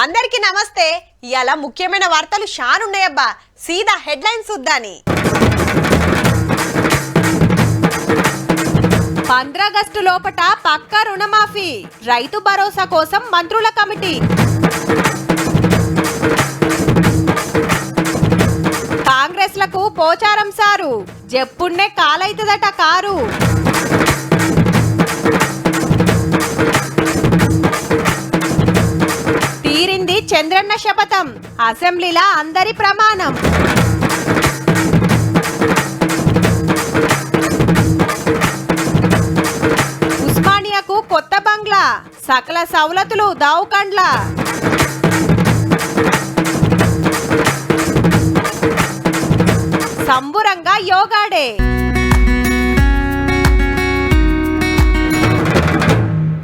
అందరికీ నమస్తే. ఇవాళ ముఖ్యమైన వార్తలు షానున్నాయబ్బా సీదా హెడ్లైన్స్ చూద్దాని. పంద్రాగస్టు లోపట పక్కా రుణమాఫీ. రైతు భరోసా కోసం మంత్రుల కమిటీ. కాంగ్రెస్లకు పోచారం సారు. జప్పున్నే కాలైతుందట కారు. చంద్రన్న శపథం. అసెంబ్లీలా అందరి ప్రమాణం. ఉస్మానియాకు కొత్త బంగ్లా. సకల సవలతులు దావుకండ్ల. సంబురంగా యోగాడే.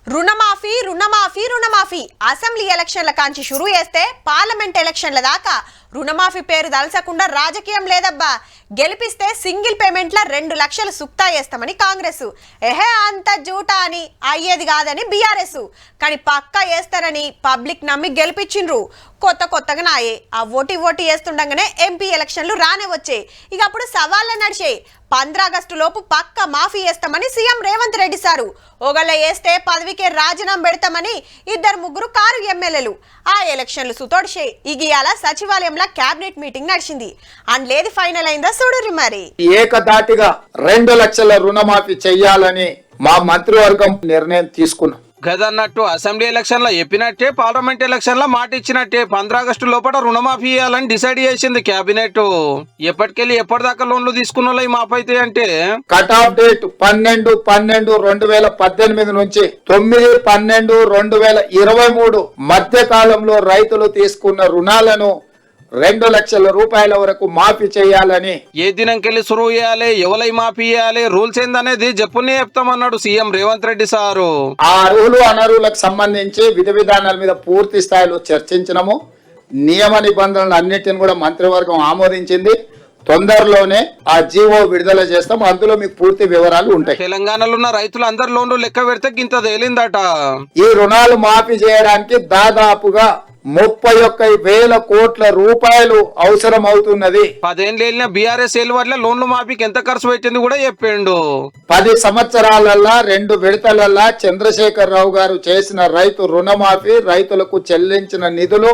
రుణమాఫీ రుణమాఫీ రుణమాఫీ అసెంబ్లీ ఎలక్షన్ల కాంచి షురు చేస్తే పార్లమెంట్ ఎలక్షన్ల దాకా రుణమాఫీ పేరు దలసకుండా రాజకీయం లేదబ్బా. గెలిపిస్తే సింగిల్ పేమెంట్ల రెండు లక్షలు సుక్తా చేస్తామని కాంగ్రెస్. ఎహే అంత జూటా అని అయ్యేది కాదని బీఆర్ఎస్. కానీ పక్కా వేస్తారని పబ్లిక్ నమ్మి గెలిపించిండ్రు. కొత్త కొత్తగా నాయే ఆ ఓటి ఓటి వేస్తుండగానే ఎంపీ ఎలక్షన్లు రానే వచ్చాయి. ఇక అప్పుడు సవాళ్ళ నడిచాయి. పంద్రాగస్టు లోపు పక్క మాఫీ చేస్తామని సీఎం రేవంత్ రెడ్డి సారు. ఒకళ్ళ వేస్తే పదవికే రాజీనామా పెడతామని ఇద్దరు ముగ్గురు కారు ఎమ్మెల్యేలు. ఆ ఎలక్షన్లు సుతోడిషే ఇగియాల సచివాలయంలో కేబినెట్ మీటింగ్ నడిచింది. అండ్లేది ఫైనల్ అయిందా చూడుర్రి మరి. ఏకదాటిగా రెండు లక్షల రుణమాఫీ చెయ్యాలని మా మంత్రివర్గం నిర్ణయం తీసుకున్నాం. గదన్నట్టు అసెంబ్లీ ఎలక్షన్లో చెప్పినట్టే పార్లమెంట్ ఎలక్షన్లో మాట ఇచ్చినట్టే. ఆగస్టు లోపల రుణమాఫీ చేయాలని డిసైడ్ చేసింది కేబినెట్ ఎప్పటికెళ్ళి ఎప్పటిదాకా లోన్లు తీసుకున్న వాళ్ళు మాఫ్ అంటే? కట్ ఆఫ్ డేట్ పన్నెండు పన్నెండు రెండు వేల పద్దెనిమిది నుంచి తొమ్మిది పన్నెండు రెండు వేల ఇరవై మూడు మధ్య కాలంలో రైతులు తీసుకున్న రుణాలను రెండు లక్షల రూపాయల వరకు మాఫీ చేయాలని. ఏ దినంకెళ్ళి సురువు చేయాలి? ఎవలై మాఫీ చేయాలి? రూల్స్ ఏందనేది చెప్పునే చెప్తామన్నాడు సీఎం రేవంత్ రెడ్డి సారు. ఆ అర్హులు అనర్హులకు సంబంధించి విధి విధానాల మీద పూర్తి స్థాయిలో చర్చించినము. నియమ నిబంధనలు అన్నిటిని కూడా మంత్రివర్గం ఆమోదించింది. తొందరలోనే ఆ జీవో విడుదల చేస్తాం. అందులో మీకు పూర్తి వివరాలు ఉంటాయి. తెలంగాణలో ఉన్న రైతులు అందరు లోన్లు లెక్క పెడితే గింత తేలిందట. ఈ రుణాలు మాఫీ చేయడానికి దాదాపుగా ముప్పై ఒక్క వేల కోట్ల రూపాయలు అవసరం అవుతున్నది. పదేళ్ళు వెళ్ళిన బీఆర్ఎస్ ఏళ్ళ వల్ల లోన్లు మాఫీకి ఎంత ఖర్చు పెట్టింది కూడా చెప్పిండు. పది సంవత్సరాలల్లా రెండు విడతలల్లా చంద్రశేఖర్ రావు గారు చేసిన రైతు రుణమాఫీ రైతులకు చెల్లించిన నిధులు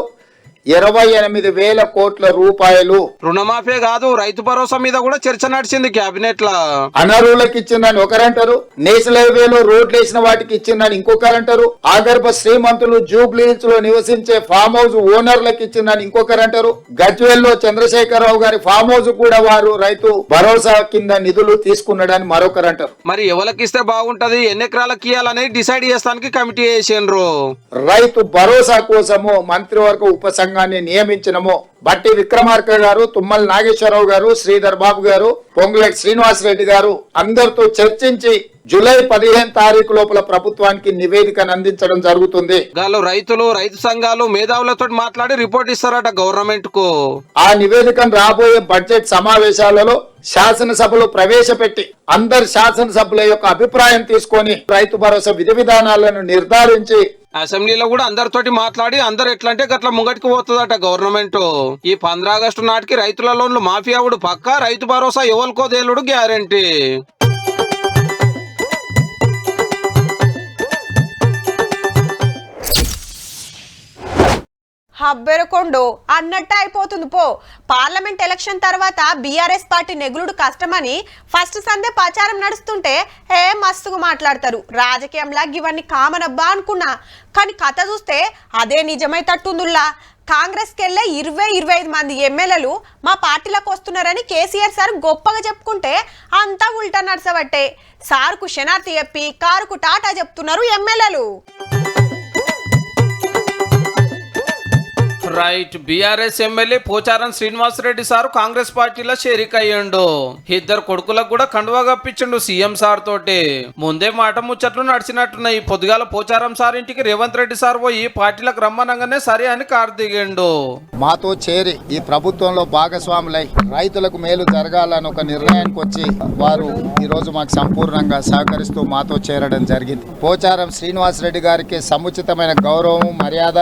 ఇరవై ఎనిమిది వేల కోట్ల రూపాయలు. రుణమాఫీ కాదు రైతు భరోసా మీద కూడా చర్చ నడిచింది కేబినెట్ లా అనర్హులకు ఇచ్చిందని ఒకరంటారు నేషనల్ హైవేలో రోడ్లు వేసిన వాటికి ఇచ్చిందని ఇంకొకరంటారు ఆగర్భ శ్రీమంతులు జూబ్లీహిల్స్లో నివసించే ఫామ్ హౌస్ ఓనర్లకు ఇచ్చిందని ఇంకొకరంటారు గజ్వేల్లో చంద్రశేఖరరావు గారి ఫామ్ హౌస్ కూడా వారు రైతు భరోసా కింద నిధులు తీసుకున్నాడని మరొకరంటారు. మరి ఎవరికి ఇస్తే బాగుంటది ఎన్ని ఎకరాలకు ఇవ్వాలనేది డిసైడ్ చేస్తానికి కమిటీ చేసిండ్రు రైతు భరోసా కోసము మంత్రివర్గ ఉప సంఘాన్ని నియమించినము. బట్టి విక్రమార్క గారు తుమ్మల నాగేశ్వరరావు గారు శ్రీధర్ బాబు గారు పొంగులేటి శ్రీనివాస్ రెడ్డి గారు అందరితో చర్చించి జూలై పదిహేను తారీఖు లోపల ప్రభుత్వానికి నివేదికను అందించడం జరుగుతుంది. రైతులు రైతు సంఘాలు మేధావులతో మాట్లాడి రిపోర్ట్ ఇస్తారట గవర్నమెంట్కు ఆ నివేదికను రాబోయే బడ్జెట్ సమావేశాలలో శాసనసభలో ప్రవేశపెట్టి అందరు శాసనసభ్యుల యొక్క అభిప్రాయం తీసుకొని రైతు భరోసా విధి విధానాలను నిర్ధారించి అసెంబ్లీలో కూడా అందరితోటి మాట్లాడి అందరు ఎట్లంటే గట్ల ముంగటికి పోతుందట గవర్నమెంట్. ఈ ఆగస్టు నాటికి రైతుల లోన్లు మాఫీ అవుడు పక్కా రైతు భరోసా ఎవరికో తేలుడు గ్యారంటీ. హబ్బెరకొండు అన్నట్టు అయిపోతుంది పో. పార్లమెంట్ ఎలక్షన్ తర్వాత బీఆర్ఎస్ పార్టీ నెగులుడు కష్టమని ఫస్ట్ సందే ప్రచారం నడుస్తుంటే ఏ మస్తుగా మాట్లాడతారు. రాజకీయంలా ఇవన్నీ కామన్ అబ్బా అనుకున్నా. కానీ కథ చూస్తే అదే నిజమైతట్టుందిలా కాంగ్రెస్కి వెళ్ళే ఇరవై ఇరవై ఐదు మంది ఎమ్మెల్యేలు మా పార్టీలోకి వస్తున్నారని కేసీఆర్ సార్ గొప్పగా చెప్పుకుంటే అంతా ఉల్టా నడసబట్టే. సార్కు శనార్థి చెప్పి కారుకు టాటా చెప్తున్నారు ఎమ్మెల్యేలు. Right. BRS MLA Pocharam Srinivasa Reddy sir Congress పార్టీలో షేరిక్ అయ్యిండు ఇద్దరు కొడుకులకు కూడా కండువా కప్పించిండు సీఎం సార్ తోటి. ముందే మాట ముచ్చట్లు నడిచినట్టున్నాయి. పొద్దుగాల పోచారం సార్ ఇంటికి రేవంత్ రెడ్డి సార్ పోయి పార్టీలకు రమ్మనంగానే సరే అని కారు దిగిండు. మాతో చేరి ఈ ప్రభుత్వంలో భాగస్వాములై రైతులకు మేలు జరగాలని ఒక నిర్ణయానికి వచ్చి వారు ఈ రోజు మాకు సంపూర్ణంగా సహకరిస్తూ మాతో చేరడం జరిగింది. పోచారం శ్రీనివాసరెడ్డి గారికి సముచితమైన గౌరవం మర్యాద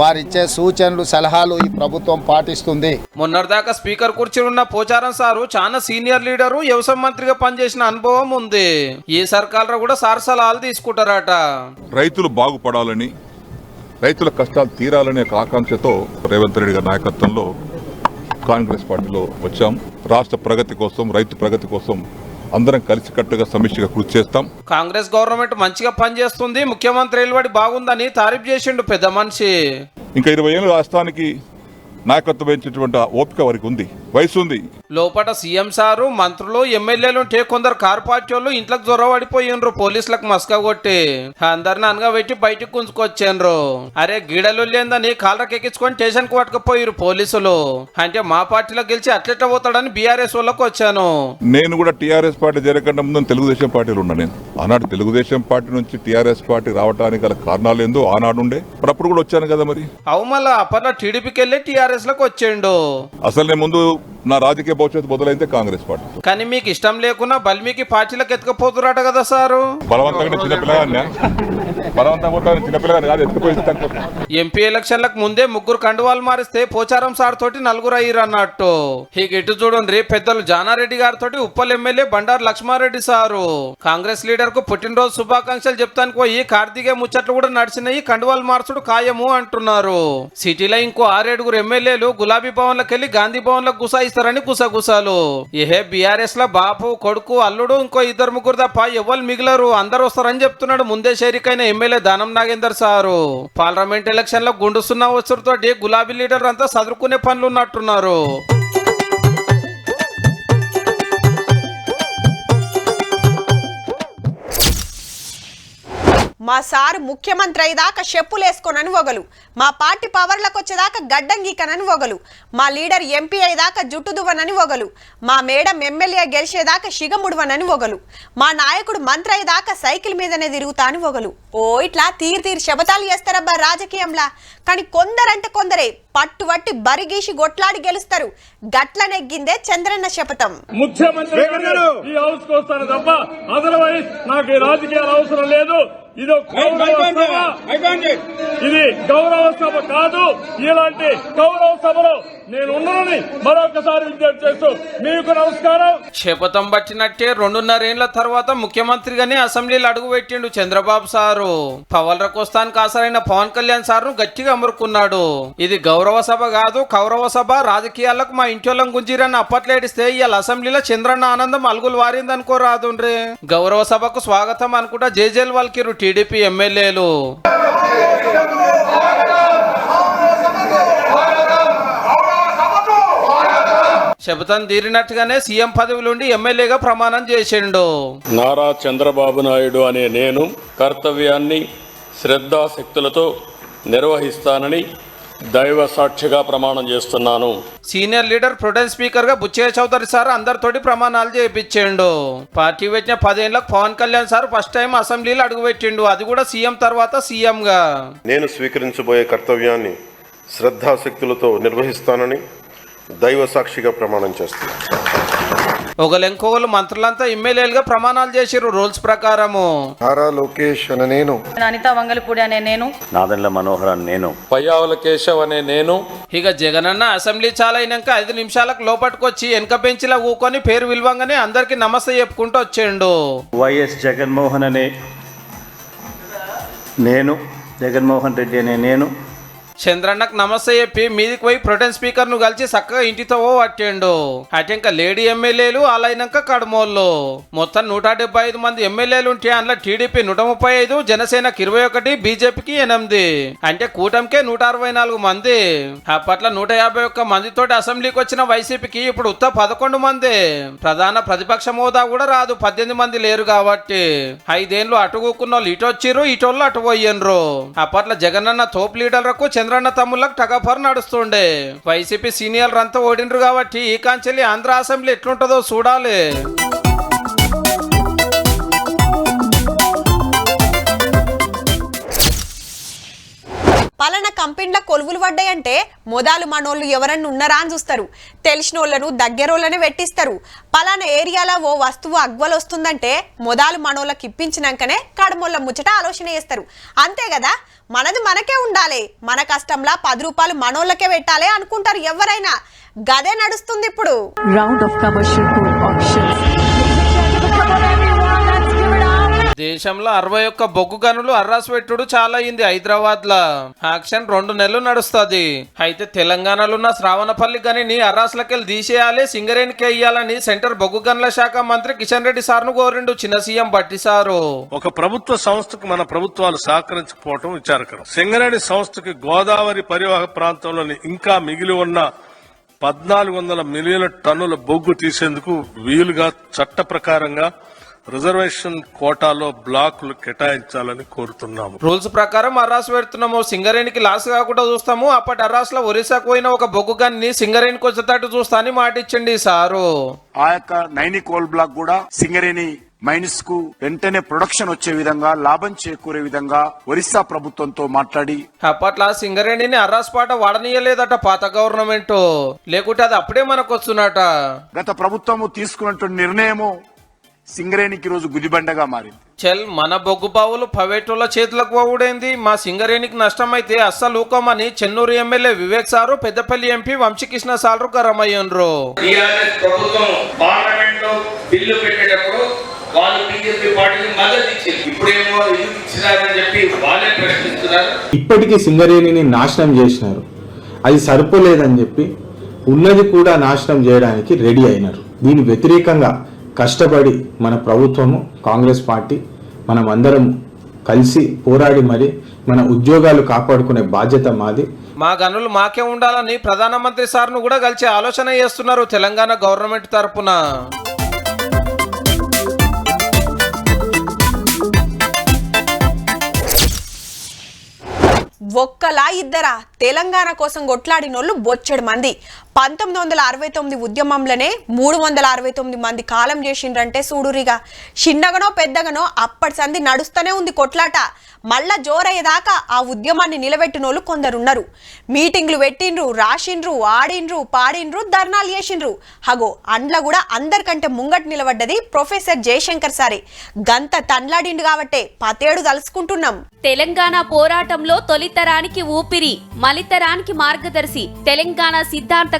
వారిచ్చే సూచనలు సలహాలు ఈ ప్రభుత్వం పాటిస్తుంది. మొన్నటిదాకా స్పీకర్ కూర్చున్న పోచారం సారు చాలా సీనియర్ లీడరు వ్యవసాయ మంత్రిగా పనిచేసిన అనుభవం ఉంది. ఈ సర్కార్ కూడా సార్ సలహాలు తీసుకుంటారట. రైతులు బాగుపడాలని రైతుల కష్టాలు తీరాలనే ఒక ఆకాంక్షతో రేవంత్ రెడ్డి గారి నాయకత్వంలో కాంగ్రెస్ పార్టీలో వచ్చాం. రాష్ట్ర ప్రగతి కోసం రైతు ప్రగతి కోసం అందరం కలిసికట్టుగా సమిష్టిగా కృషి చేస్తాం. కాంగ్రెస్ గవర్నమెంట్ మంచిగా పనిచేస్తుంది ముఖ్యమంత్రి ఎల్లుబడి బాగుందని తారీఫ్ చేసిండు పెద్ద మనిషి. ఇంకా ఇరవై ఏళ్ళు రాష్ట్రానికి నాయకత్వం వహించేటువంటి ఓపిక వారికి ఉంది. వయసు ఉంది లోపట సీఎం సారు మంత్రులు ఎమ్మెల్యేలు ఉంటే కొందరు కారు పార్టీ వాళ్ళు ఇంట్లోకి జొరబడిపోయిండ్రు పోలీసులకు మస్క కొట్టి అందరిని అనగబెట్టి బయటికి గుంజుకొచ్చారు అరే గీడలు లేదని కాళ్ళకి ఎక్కించుకొని స్టేషన్కు పట్టుకుపోయారు పోలీసులు. అంటే మా పార్టీలో గెలిచి అట్లెట్ట పోతాడని బీఆర్ఎస్ వాళ్ళకి వచ్చాను. నేను కూడా టీఆర్ఎస్ పార్టీ జరగకుండా ముందు తెలుగుదేశం పార్టీలో ఉన్నా నేను. ఆనాడు తెలుగుదేశం పార్టీ నుంచి టీఆర్ఎస్ పార్టీ రావడానికి గల కారణాలు ఏందో ఆనాడు ఉండే. అప్పుడు కూడా వచ్చాను కదా మరి. అవు మళ్ళా అప్పట్లో టీడీపీకి వెళ్ళి టీఆర్ఎస్లకు వచ్చిండు. అసలు నేను ముందు నా రాజకీయ భవిష్యత్తు మొదలైతే కాంగ్రెస్ పార్టీ. కానీ మీకు ఇష్టం లేకున్నా బల్మీకి పార్టీలకు ఎత్తుకపోతురాట కదా సారు? బలవంతంగా చిన్నపిల్లగానే బలవంతంగా పోతాను చిన్నపిల్లగాని కాదు ఎత్తుకుపోయి తక్కువ ఎంపీ ఎలక్షన్లకు ముందే ముగ్గురు కండువాలు మారిస్తే పోచారం సార్ తోటి నలుగురు అయ్యారు అన్నట్టు ఇక ఇటు చూడండి పెద్దలు జానారెడ్డి గారితో ఉప్పల్ ఎమ్మెల్యే బండారు లక్ష్మారెడ్డి సారు. కాంగ్రెస్ లీడర్కు పుట్టినరోజు శుభాకాంక్షలు చెప్తానికి పోయి కార్తీకే ముచ్చట్లు కూడా నడిచినాయి కండువాలు మార్చుడు ఖాయము అంటున్నారు. సిటీలో ఇంకో ఆరేడుగురు ఎమ్మెల్యేలు గులాబీ భవన్లకు వెళ్ళి గాంధీ భవన్లకు గుసాయిస్తారని గుసగుసాలు ఏహే బీఆర్ఎస్లో బాపు కొడుకు అల్లుడు ఇంకో ఇద్దరు ముగ్గురు తప్ప ఎవరు మిగిలరు. అందరు వస్తారని చెప్తున్నాడు ముందే షేరికైన MLA Danam Nagender sir. Parliament ఎలక్షన్లో గుండు సున్నా వచ్చుతోటి గులాబీ లీడర్ అంతా చదువుకునే పనులు ఉన్నట్టున్నారు మా సార్ ముఖ్యమంత్రి అయ్యేదాకా చెప్పులేసుకోనని వగలు. మా పార్టీ పవర్లకు వచ్చేదాకా గడ్డం గీకనని వగలు. మా లీడర్ ఎంపీ అయ్యేదాకా జుట్టు దువ్వనని వగలు. మా మేడం ఎమ్మెల్యే గెలిచేదాకా షిగముడువనని వగలు. మా నాయకుడు మంత్రి అయ్యేదాకా సైకిల్ మీదనే తిరుగుతా అని వగలు. ఓ ఇట్లా తీరు తీరు శబతాలు చేస్తారబ్బా రాజకీయంలా. కానీ కొందరంటే కొందరే పట్టువట్టి బరిగీసి గొట్లాడి గెలుస్తారు. గట్ల నెగ్గిందే చంద్రన్న శపథం. ముఖ్యమంత్రి ఈ హౌస్ తప్ప అదర్వైజ్ నాకు ఈ రాజకీయాలు అవసరం లేదు. ఇది గౌరవ సభ కాదు. ఇలాంటి గౌరవ సభలో నేను ఉన్నానని మరొకసారి విజ్ఞప్తి చేస్తూ మీకు నమస్కారం. శపథం పట్టినట్టే రెండున్నరేళ్ళ తర్వాత ముఖ్యమంత్రిగానే అసెంబ్లీలో అడుగు పెట్టిండు చంద్రబాబు సారు. పవల్ కోస్తానికి ఆసరైన పవన్ కళ్యాణ్ సార్ను గట్టిగా అమరుకున్నాడు ఇది గౌరవ సభ కాదు కౌరవ సభ. రాజకీయాలకు మా ఇంటోళ్ళం గుంజీరని అప్పట్లో ఏడిస్తే ఇవాళ అసెంబ్లీలో చంద్రన్న ఆనందం అలుగులు వారిందనుకో రాదుండ్రి గౌరవ సభకు స్వాగతం అనుకుంటా జేజేల్ వాళ్ళకిరు టీడీపీ ఎమ్మెల్యేలు. శపథం తీరినట్టుగానే సీఎం పదవిలోండి ఎమ్మెల్యేగా ప్రమాణం చేసిండు. నారా చంద్రబాబు నాయుడు అనే నేను కర్తవ్యాన్ని శ్రద్ధాశక్తులతో నిర్వహిస్తానని దైవ సాక్షిగా ప్రమాణం చేస్తున్నాను. సీనియర్ లీడర్ ప్రొటెన్ స్పీకర్గా బుచ్చయ్య చౌదరి సార్ అందరితోటి ప్రమాణాలు చేయించిండు పార్టీ పెట్టిన పదేళ్ళకు Pawan Kalyan sir first time అసెంబ్లీలో అడుగుపెట్టిండు. అది కూడా సీఎం తర్వాత సీఎం గా నేను స్వీకరించబోయే కర్తవ్యాన్ని శ్రద్ధాశక్తులతో నిర్వహిస్తానని దైవ సాక్షిగా ప్రమాణం చేస్తున్నాను ఒకరు ఇంకొకరు మంత్రులంతా ఎమ్మెల్యేలుగా ప్రమాణాలు చేసిర్రు రూల్స్ ప్రకారము. నారా లోకేష్ అనే నేను. అనిత వంగలపూడి అనే నేను. నాదెండ్ల మనోహరన్ నేను. పయ్యావుల కేశవ్ అనే నేను. ఇక జగనన్న అసెంబ్లీ చాలైనాక ఐదు నిమిషాలకు లోపట్టుకొచ్చి వెనక బెంచ్లో కూకొని పేరు విలువంగానే అందరికి నమస్తే చెప్పుకుంటూ వచ్చిండు. వైఎస్ జగన్మోహన్ అనే నేను జగన్మోహన్ రెడ్డి అనే నేను. చంద్రన్నకు నమస్తే చెప్పి మీదికి పోయి ప్రొటెన్ స్పీకర్ను కలిసి చక్కగా ఇంటితో పట్టిండు అటు ఇంకా లేడీ ఎమ్మెల్యేలు అలాయినాక కడమోళ్ళు. మొత్తం నూట డెబ్బై ఐదు మంది ఎమ్మెల్యేలు ఉంటే అందులో టీడీపీ నూట ముప్పై ఐదు జనసేనకి ఇరవై ఒకటి బీజేపీకి ఎనిమిది. అంటే కూటమికే నూట అరవై నాలుగు మంది. అప్పట్లో నూట యాభై ఒక్క మందితోటి అసెంబ్లీకి వచ్చిన వైసీపీకి ఇప్పుడు ఉత్త పదకొండు మంది. ప్రధాన ప్రతిపక్ష హోదా కూడా రాదు పద్దెనిమిది మంది లేరు కాబట్టి. ఐదేళ్ళు అటు కూకున్న వాళ్ళు ఇటు వచ్చిర్రు ఇటోళ్ళు అటు పోయినరు అప్పట్లో జగనన్న తోపు లీడర్లకు చంద్రన్న తమ్ముళ్ళకు టగఫర్ నడుస్తుండే. వైసీపీ సీనియర్ అంతా ఓడినరు కాబట్టి ఈ కాంచెల్లి ఆంధ్ర అసెంబ్లీ ఎట్లుంటుందో చూడాలి. పలానా కంపెనీల కొలువులు పడ్డాయంటే మొదలు మనోళ్ళు ఎవరన్నా ఉన్నారా అని చూస్తారు. తెలిసిన వాళ్ళను దగ్గరోళ్ళనే పెట్టిస్తారు పలానా ఏరియాలో ఓ వస్తువు అగ్వలు వస్తుందంటే మొదలు మనోళ్ళకి ఇప్పించినాకనే కడమోళ్ళ ముచ్చట ఆలోచన చేస్తారు. అంతే కదా? మనది మనకే ఉండాలి. మన కష్టంలా పది రూపాయలు మనోళ్ళకే పెట్టాలి అనుకుంటారు ఎవరైనా. గదే నడుస్తుంది ఇప్పుడు. రౌండ్ ఆఫ్ కమర్షియల్ ఆప్షన్స్ దేశంలో అరవై ఒక్క బొగ్గు గనులు అర్రాసు పెట్టుడు చాలా అయింది హైదరాబాద్ లా యాక్షన్ రెండు నెలలు నడుస్తుంది. అయితే తెలంగాణలో ఉన్న శ్రావణపల్లి గనిని అర్రాస్లకెళ్ళి తీసేయాలి సింగరేణికి వేయాలని సెంటర్ బొగ్గు గనుల శాఖ మంత్రి కిషన్ రెడ్డి సార్ను కోరిండు చిన్న సీఎం బట్టి సారు. ఒక ప్రభుత్వ సంస్థకు మన ప్రభుత్వాలు సహకరించకపోవటం విచారకరం. సింగరేణి సంస్థకి గోదావరి పరివాహ ప్రాంతంలోని ఇంకా మిగిలి ఉన్న పద్నాలుగు వందల మిలియన్ల టన్నుల బొగ్గు తీసేందుకు వీలుగా చట్ట ప్రకారంగా రిజర్వేషన్ కోటాలో బ్లాకులు కేటాయించాలని కోరుతున్నాము. రూల్స్ ప్రకారం అర్రాసు పెడుతున్నాము. సింగరేణికి లాస్ కాకుండా చూస్తాము. అప్పటి అర్రాసులో ఒరిస్సాకు పోయిన ఒక బొగ్గు గన్ని సింగరేణికి వచ్చేటట్టు చూస్తా అని మాట ఇచ్చండి సారు. ఆ యొక్క నైని కోల్ బ్లాక్ కూడా సింగరేణి మైన్స్కు వెంటనే ప్రొడక్షన్ వచ్చే విధంగా లాభం చేకూరే విధంగా ఒరిస్సా ప్రభుత్వంతో మాట్లాడి అప్పట్లో సింగరేణిని అర్రాసు పాట వాడనీయలేదట పాత గవర్నమెంట్. లేకుంటే అది అప్పుడే మనకు వస్తున్నట గత ప్రభుత్వము తీసుకున్నటువంటి నిర్ణయము సింగరేణికి రోజు గుదిబండగా మారింది. చెల్ మన బొగ్గు బావులు పవేటోళ్ళ చేతులకు పోవుడేంది మా సింగరేణికి నష్టమైతే అస్సలు ఊకోమని Chennur MLA Vivek sir Peddapalli MP Vamshi Krishna sir గరమయ్యన్రు TRS ప్రభుత్వం పార్లమెంట్లో బిల్లు పెట్టేటప్పుడు వాళ్ళు బీజేపీ పార్టీకి మద్దతు ఇచ్చింది. ఇప్పుడేమో ఎందుకు ఇచ్చినారని చెప్పి వాళ్ళే ప్రశ్నిస్తున్నారు. ఇప్పటికీ సింగరేణిని నాశనం చేసినారు. అది సరిపోలేదని చెప్పి ఉన్నది కూడా నాశనం చేయడానికి రెడీ అయినారు. దీని వ్యతిరేకంగా కష్టపడి మన ప్రభుత్వము కాంగ్రెస్ పార్టీ మనం అందరం కలిసి పోరాడి మరి మన ఉద్యోగాలు కాపాడుకునే బాధ్యత మాది. మా గనులు మాకే ఉండాలని ప్రధానమంత్రి సార్ను కూడా కలిసి ఆలోచన చేస్తున్నారు తెలంగాణ గవర్నమెంట్ తరపున. ఒక్కలా ఇద్దరా తెలంగాణ కోసం కొట్లాడినోళ్ళు బొచ్చెడు మంది. పంతొమ్మిది వందల అరవై తొమ్మిది ఉద్యమంలోనే మూడు వందల అరవై తొమ్మిది మంది కాలం చేసిండ్రంటే చూడురిగా చిన్నగనో పెద్దగనో అప్పటి సంది నడుస్తూనే ఉంది కొట్లాట. మళ్ళా జోరయ్యేదాకా ఆ ఉద్యమాన్ని నిలబెట్టినోళ్ళు కొందరున్నారు. మీటింగ్లు పెట్టిండ్రు రాసిండ్రు ఆడిండ్రు పాడిండ్రు ధర్నాలు చేసిండ్రు. హగో అండ్ల కూడా అందరికంటే ముంగట్ నిలబడ్డది ప్రొఫెసర్ జయశంకర్ సారే. గంత తన్లాడిండు కాబట్టే పతేడు తలుసుకుంటున్నాం తెలంగాణ పోరాటంలో తొలితరానికి ఊపిరి మలితరానికి మార్గదర్శి తెలంగాణ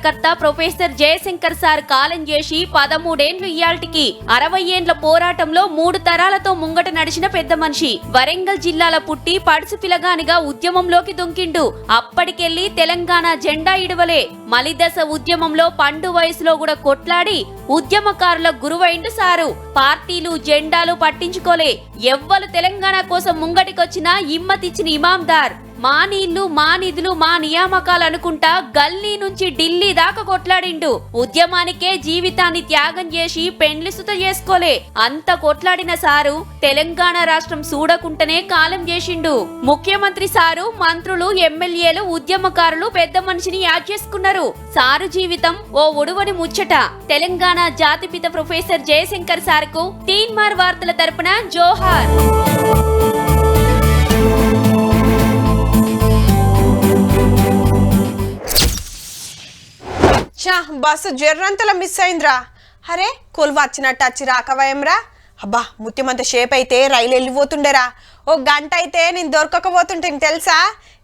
సిద్ధాంతకర్త ప్రొఫెసర్ జయశంకర్ సార్ కాలం చేసి పదమూడేండ్లు ఇయాల్టికి అరవై ఏండ్ల పోరాటంలో మూడు తరాలతో ముంగట నడిచిన పెద్ద మనిషి. వరంగల్ జిల్లాల పుట్టి పడుసు పిలగానిగా ఉద్యమంలోకి దుంకిండు. అప్పటికెళ్ళి తెలంగాణ జెండా ఇడవలే. మలిదశ ఉద్యమంలో పండు వయసులో కూడా కొట్లాడి ఉద్యమకారుల గురువైండు సారు. పార్టీలు జెండాలు పట్టించుకోలే. ఎవ్వరు తెలంగాణ కోసం ముంగటికొచ్చినా ఇమ్మతిచ్చిన ఇమాందార్ మా నీళ్ళు మా నిధులు మా నియామకాలు అనుకుంటా గల్లీ నుంచి ఢిల్లీ దాకా కొట్లాడిండు. ఉద్యమానికే జీవితాన్ని త్యాగం చేసి పెండ్లి సుత చేసుకోలే. అంత కొట్లాడిన సారు తెలంగాణ రాష్ట్రం చూడకుంటనే కాలం చేసిండు. ముఖ్యమంత్రి సారు మంత్రులు ఎమ్మెల్యేలు ఉద్యమకారులు పెద్ద మనిషిని యాడ్ చేసుకున్నారు. సారు జీవితం ఓ ఉడువని ముచ్చట. తెలంగాణ జాతిపిత ప్రొఫెసర్ జయశంకర్ సార్కు తీన్మార్ వార్తల తరపున జోహార్. చా బస్సు జర్రంతల మిస్ అయిందిరా. అరే కొలువ వచ్చినట్టు వచ్చి రాకవయంరా. అబ్బా ముత్యమంత షేప్ అయితే రైలు వెళ్ళిపోతుండేరా. ఓ గంట అయితే నేను దొరకకపోతుంటే తెలుసా?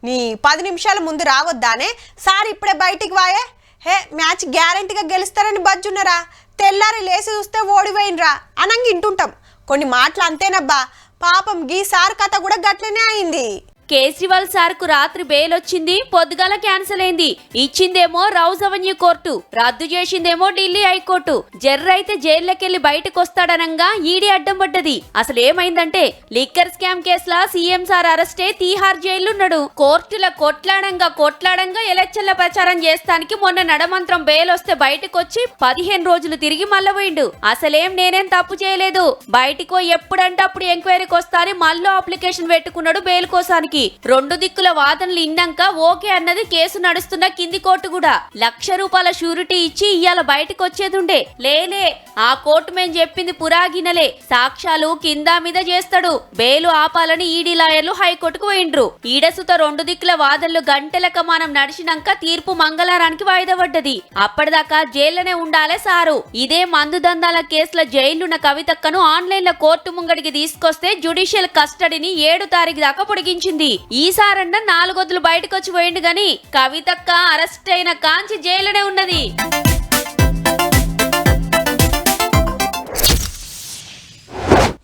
నీ పది నిమిషాల ముందు రావద్దానే? సార్ ఇప్పుడే బయటికి వాయే. హే మ్యాచ్ గ్యారంటీగా గెలుస్తారని బజ్జున్నారా? తెల్లారి లేచి చూస్తే ఓడిపోయినరా. అనంగా ఇంటుంటాం కొన్ని మాటలు అంతేనబ్బా. పాపం గీ సార్ కథ కూడా గట్లనే అయింది. కేజ్రీవాల్ సార్కు రాత్రి బెయిల్ వచ్చింది పొద్దుగాల క్యాన్సిల్ అయింది. ఇచ్చిందేమో రౌజ్ అవెన్యూ కోర్టు రద్దు చేసిందేమో ఢిల్లీ హైకోర్టు. జర్ర అయితే జైల్లోకెళ్ళి బయటకు వస్తాడనంగా ఈడీ అడ్డం పడ్డది. అసలు ఏమైందంటే లిక్కర్ స్కామ్ కేసులా సీఎం సార్ అరెస్టే తీహార్ జైలున్నాడు కోర్టుల కొట్లాడంగా కొట్లాడంగా ఎలక్షన్ల ప్రచారం చేస్తానికి మొన్న నడమంత్రం బెయిల్ వస్తే బయటకు వచ్చి పదిహేను రోజులు తిరిగి మళ్ళబోయిండు. అసలేం నేనేం తప్పు చేయలేదు. బయటకో ఎప్పుడంటే అప్పుడు ఎంక్వైరీకి వస్తా అని మళ్ళీ అప్లికేషన్ పెట్టుకున్నాడు బెయిల్ కోసానికి. కోర్టుకి రెండు దిక్కుల వాదనలు ఇన్నాక ఓకే అన్నది కేసు నడుస్తున్న కింది కోర్టు కూడా. లక్ష రూపాయల షూరిటీ ఇచ్చి ఇవాళ బయటకు వచ్చేదుండే లేలే ఆ కోర్టు మేం చెప్పింది పురాగినలే. సాక్ష్యాలు కింద మీద చేస్తాడు. బేలు ఆపాలని ఈడీ లాయర్లు హైకోర్టుకు పోయిండ్రు. ఈడసుత రెండు దిక్కుల వాదనలు గంటల కమానం నడిచినాక తీర్పు మంగళవారానికి వాయిదా పడ్డది. అప్పటిదాకా జైల్లోనే ఉండాలే సారు. ఇదే మందు దందాల కేసుల జైలున్న కవితక్కను ఆన్లైన్లో కోర్టు ముంగడికి తీసుకొస్తే జుడిషియల్ కస్టడీని ఏడు తారీఖు దాకా పొడిగించింది. ఈసారన్న నాలుగొద్దులు బయటకు వచ్చి పోయిండు గాని కవితక్క అరెస్ట్ అయిన కాంచి జైలునే ఉన్నది.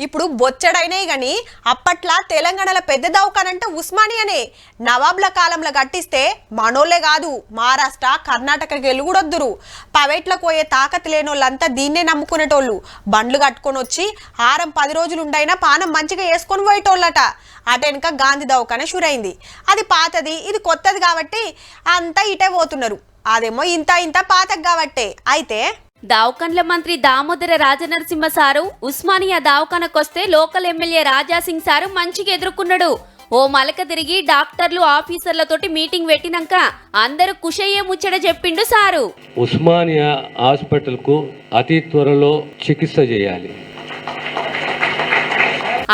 ఇప్పుడు బొచ్చడైనాయి గాని అప్పట్లా తెలంగాణలో పెద్ద దవాఖానంటే ఉస్మానియానే నవాబ్ల కాలంలో కట్టిస్తే మనోళ్ళే కాదు. మహారాష్ట్ర కర్ణాటకకి వెళ్ళుగుడొద్దురు పవేట్లకు పోయే తాకత్ లేని వాళ్ళంతా దీన్నే నమ్ముకునేటోళ్ళు. బండ్లు కట్టుకొని వచ్చి హారం పది రోజులు ఉండైనా పానం మంచిగా వేసుకొని పోయేటోళ్ళట. అటెనక గాంధీ దవాఖాన షురైంది అది పాతది ఇది కొత్తది కాబట్టి అంతా ఇటే పోతున్నారు. అదేమో ఇంత ఇంత పాతది కాబట్టే. అయితే దావకండ్ల మంత్రి దామోదర రాజనరసింహ సారు ఉస్మానియా దావఖానకొస్తే లోకల్ ఎమ్మెల్యే రాజాసింగ్ సారు మంచిగా ఎదుర్కొన్నాడు. ఓ మలక తిరిగి డాక్టర్లు ఆఫీసర్లతోటి మీటింగ్ పెట్టినాక అందరూ కుషయ్యే ముచ్చట చెప్పిండు సారు. ఉస్మానియా హాస్పిటల్కు అతి త్వరలో చికిత్స చేయాలి.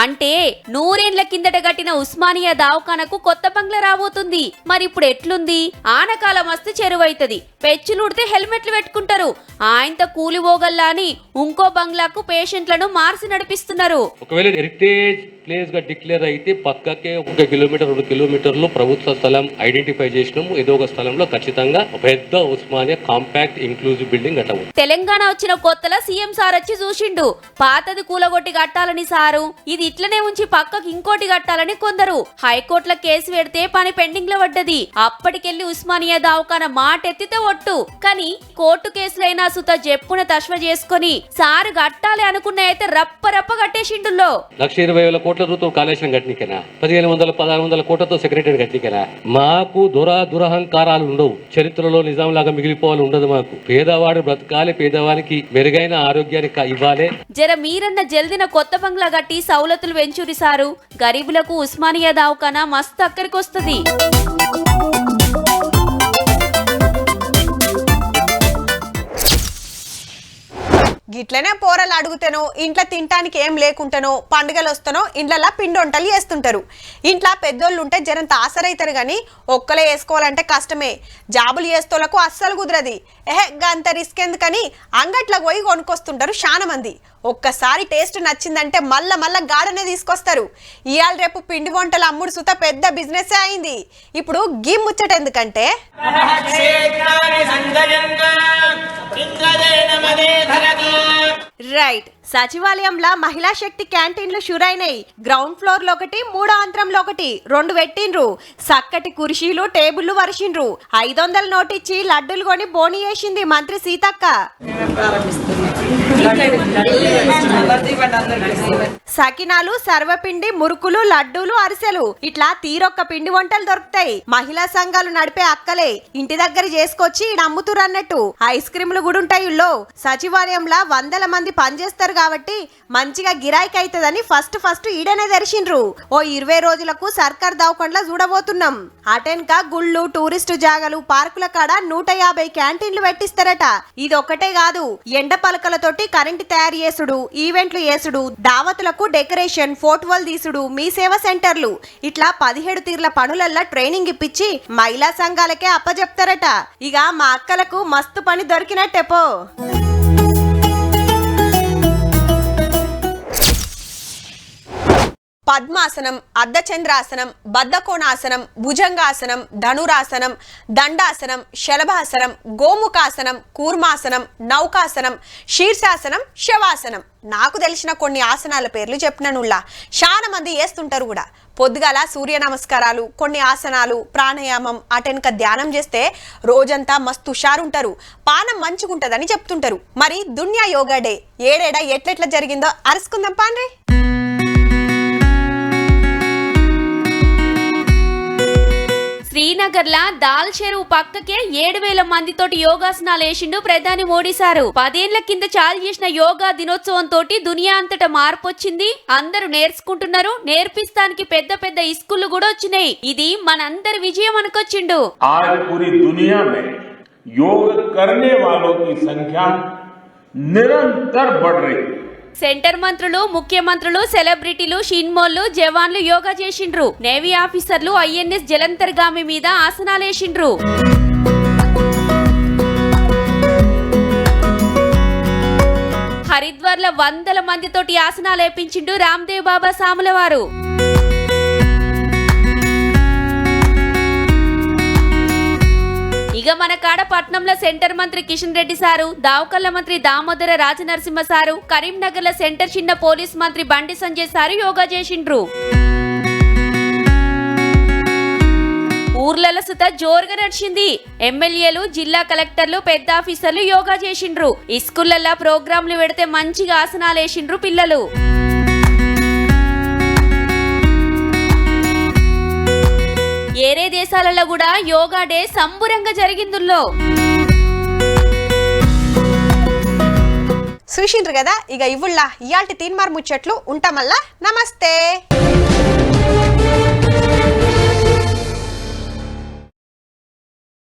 అంటే నూరేండ్ల కిందట కట్టిన ఉస్మానియా దావఖానకు కొత్త బంగ్లా రాబోతుంది. మరి ఇప్పుడు ఎట్లుంది? ఆనకాలం వస్తే చెరువైతది. పెచ్చులుడితే హెల్మెట్లు పెట్టుకుంటారు. ఆయనతో కూలి పోగల్లా అని ఇంకో బంగ్లాకు పేషెంట్లను మార్చి నడిపిస్తున్నారు. ఒకవేళ హెరిటేజ్ ప్లేస్గా డిక్లేర్ అయితే పక్కకే ఒక కిలోమీటర్ రెండు కిలోమీటర్లు ప్రభుత్వ స్థలం ఐడెంటిఫై చేసినాము. ఏదో ఒక స్థలంలో ఖచ్చితంగా పెద్ద ఉస్మానియా కాంపాక్ట్ ఇంక్లూజివ్ బిల్డింగ్ ఉంది. తెలంగాణ వచ్చిన కొత్తలో సీఎం సార్ వచ్చి చూసిండు. పాతది కూలగొట్టి కట్టాలని సారు. ఇది ఇట్లనే ఉంచి పక్కకి ఇంకోటి కట్టాలని కొందరు. హైకోర్టులో కేసు పెడితే పని పెండింగ్లో పడ్డది. అప్పటికెళ్ళి ఉస్మానియా దావకాన మాట ఎత్తితే ఒట్టు. కానీ కోర్టు కేసులైనా సుత జప్పున తశ్వ చేసుకొని సారు కట్టాలి అనుకున్న అయితే రప్ప రప్ప కట్టేసిండుల్లో. లక్ష ఇరవై వేల కోట్ల రూపాయలు కాళేశ్వరం కట్టినకేనా పదిహేను వందల పదహారు వందల కోట్లతో సెక్రటరీ కట్టినకేనా మాకు దురా దురహంకారాలు ఉండవు. చరిత్రలో నిజాం లాగా మిగిలిపోవాలి ఉండదు మాకు. పేదవాడు బ్రతకాలి పేదవానికి మెరుగైన ఆరోగ్యాన్ని క- ఇవ్వాలి. జర మీరన్న జల్దిన కొత్త బంగ్లా కట్టి సౌలతులు వెంచూరి సారు. గరీబులకు ఉస్మానియా దావకాన మస్తు అక్కడికొస్తది. గిట్లనే పోరలు అడుగుతానో ఇంట్లో తినటానికి ఏం లేకుంటానో పండుగలు వస్తానో ఇండ్లలా పిండి వంటలు చేస్తుంటారు. ఇంట్లో పెద్దోళ్ళు ఉంటే జనంత ఆసరైతారు కానీ ఒక్కలే వేసుకోవాలంటే కష్టమే. జాబులు చేస్తోళ్ళకు అస్సలు కుదరది. ఎహే అంత రిస్క్ ఎందుకని అంగట్లో పోయి కొనుక్కొస్తుంటారు చాలా మంది ఒక్కసారి టేస్ట్ నచ్చిందంటే మళ్ళా మళ్ళా గాడనే తీసుకొస్తారు. ఇవాళ రేపు పిండి వంటలు అమ్ముడు సుత పెద్ద బిజినెస్ అయింది. ఇప్పుడు గీ ముచ్చట ఎందుకంటే రైట్ సచివాలయంలో మహిళా శక్తి క్యాంటీన్లు షురైనాయి. గ్రౌండ్ ఫ్లోర్లో ఒకటి మూడో అంతరంలో ఒకటి. రెండు పెట్టిండ్రు. చక్కటి కుర్చీలు టేబుల్లు వరిషిండ్రు. ఐదు వందల నోటిచ్చి లడ్డూలు కొని బోని వేసింది మంత్రి సీతక్క. సకినాలు సర్వపిండి మురుకులు లడ్డూలు అరిసెలు. ఇట్లా తీరొక్క పిండి వంటలు దొరుకుతాయి. మహిళా సంఘాలు నడిపే అక్కలే. ఇంటి దగ్గర చేసుకొచ్చి ఈడ అమ్ముతురు అన్నట్టు ఐస్ క్రీములు కూడా ఉంటాయి లో సచివాలయంలో వందల మంది పనిచేస్తారు కాబట్టి మంచిగా గిరాకీ అవుతుందని ఫస్ట్ ఫస్ట్ ఈడనే తెరిచిండ్రు. ఓ ఇరవై రోజులకు సర్కార్ దవాఖండ్ల చూడబోతున్నాం. అటెన్క గుళ్ళు టూరిస్టు జాగలు పార్కుల కాడ నూట యాభై క్యాంటీన్లు పెట్టిస్తారట. ఇది ఒక్కటే కాదు ఎండ తోటి కరెంట్ తయారు చేసుడు ఈవెంట్లు చేసుడు దావతులకు డెకరేషన్ ఫోటోలు తీసుడు మీ సేవ సెంటర్లు. ఇట్లా పదిహేడు తీర్ల పనులల్లా ట్రైనింగ్ ఇప్పించి మహిళా సంఘాలకే అప్పజెప్తారట. ఇక మా అక్కలకు మస్తు పని దొరికినట్టే పద్మాసనం అర్ధచంద్రాసనం బద్ధకోణాసనం భుజంగాసనం ధనురాసనం దండాసనం శలభాసనం గోముఖాసనం కూర్మాసనం నౌకాసనం శీర్షాసనం శవాసనం. నాకు తెలిసిన కొన్ని ఆసనాల పేర్లు చెప్పిననుల్లా చాలా మంది వేస్తుంటారు కూడా. పొద్దుగాల సూర్య నమస్కారాలు కొన్ని ఆసనాలు ప్రాణాయామం అటెనక ధ్యానం చేస్తే రోజంతా మస్తు హుషారుంటారు. పానం మంచిగుంటదని చెప్తుంటారు. మరి దున్యా యోగా డే ఏడేడా ఎట్లెట్లా జరిగిందో అరుసుకుందాం పాన్రే శ్రీ శ్రీనగర్ లా దాల్ చెరువు పక్కకే ఏడు వేల మందితోటి యోగాసనాలు వేసిండు ప్రధాని మోడీ సారు పదేళ్ల కింద చాలు చేసిన యోగా దినోత్సవం తోటి దునియా అంతటా మార్పు వచ్చింది అందరూ నేర్చుకుంటున్నారు నేర్పిస్తానికి పెద్ద పెద్ద ఇస్కూళ్ళు కూడా వచ్చినాయి ఇది మనందరి విజయం అనుకొచ్చిండు आज पूरी दुनिया में योग करने वालों की संख्या निरंतर बढ़ रही है సెంటర్ మంత్రులు ముఖ్యమంత్రులు సెలబ్రిటీలు షిన్మోళ్ళు జవాన్లు యోగా చేసిండ్రు. నేవీ ఆఫీసర్లు ఐఎన్ఎస్ జలంతర్గామి మీద ఆసనాలేసిండ్రు. హరిద్వార్ల వందల మందితోటి ఆసనాలు వేపించిండు రామ్దేవ్ బాబా సాముల వారు ఇక మన కాడ పట్నంలో సెంటర్ మంత్రి కిషన్ రెడ్డి సారు దావకల్ల మంత్రి దామోదర రాజనరసింహ సారు కరీంనగర్ల సెంటర్ చిన్న పోలీస్ మంత్రి బండి సంజయ్ సారు యోగా చేసిండ్రు. ఊర్లలో సుత జోరుగా నడిచింది. ఎమ్మెల్యేలు జిల్లా కలెక్టర్లు పెద్ద ఆఫీసర్లు యోగా చేసిండ్రు. ఈ ప్రోగ్రాంలు పెడితే మంచిగా ఆసనాలు వేసిండ్రు పిల్లలు. ఏరే దేశాలలో కూడా యోగా డే సంబురంగా జరిగిందుల్లో. చూసిండ్రు కదా? ఇక ఇవుళ్ళ ఇయాల్టి తీన్మార్ ముచ్చట్లు ఉంటామల్లా. నమస్తే.